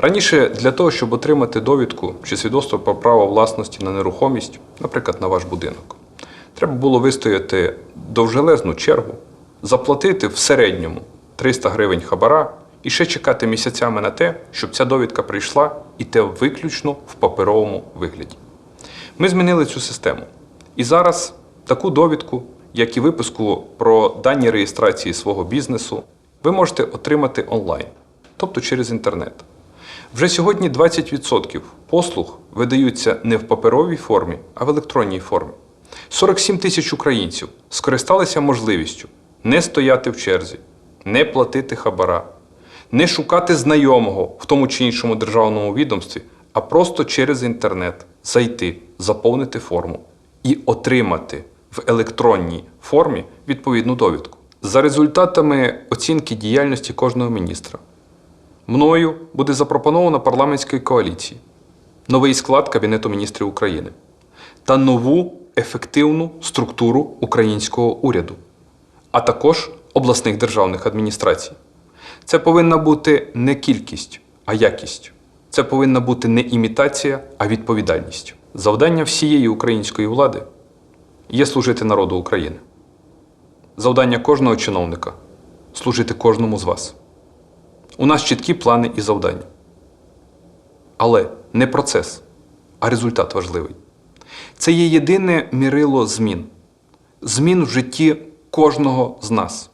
Раніше для того, щоб отримати довідку чи свідоцтво про право власності на нерухомість, наприклад, на ваш будинок, треба було вистояти довжелезну чергу, заплатити в середньому 300 гривень хабара і ще чекати місяцями на те, щоб ця довідка прийшла, і те виключно в паперовому вигляді. Ми змінили цю систему. І зараз таку довідку, як і виписку про дані реєстрації свого бізнесу, ви можете отримати онлайн, тобто через інтернет. Вже сьогодні 20% послуг видаються не в паперовій формі, а в електронній формі. 47 тисяч українців скористалися можливістю не стояти в черзі, не платити хабара, не шукати знайомого в тому чи іншому державному відомстві, а просто через інтернет зайти, заповнити форму і отримати в електронній формі відповідну довідку. За результатами оцінки діяльності кожного міністра мною буде запропоновано парламентській коаліції новий склад Кабінету міністрів України та нову ефективну структуру українського уряду, а також обласних державних адміністрацій. Це повинна бути не кількість, а якість. Це повинна бути не імітація, а відповідальність. Завдання всієї української влади є служити народу України. Завдання кожного чиновника служити кожному з вас. У нас чіткі плани і завдання. Але не процес, а результат важливий. Це є єдине мірило змін. Змін в житті кожного з нас.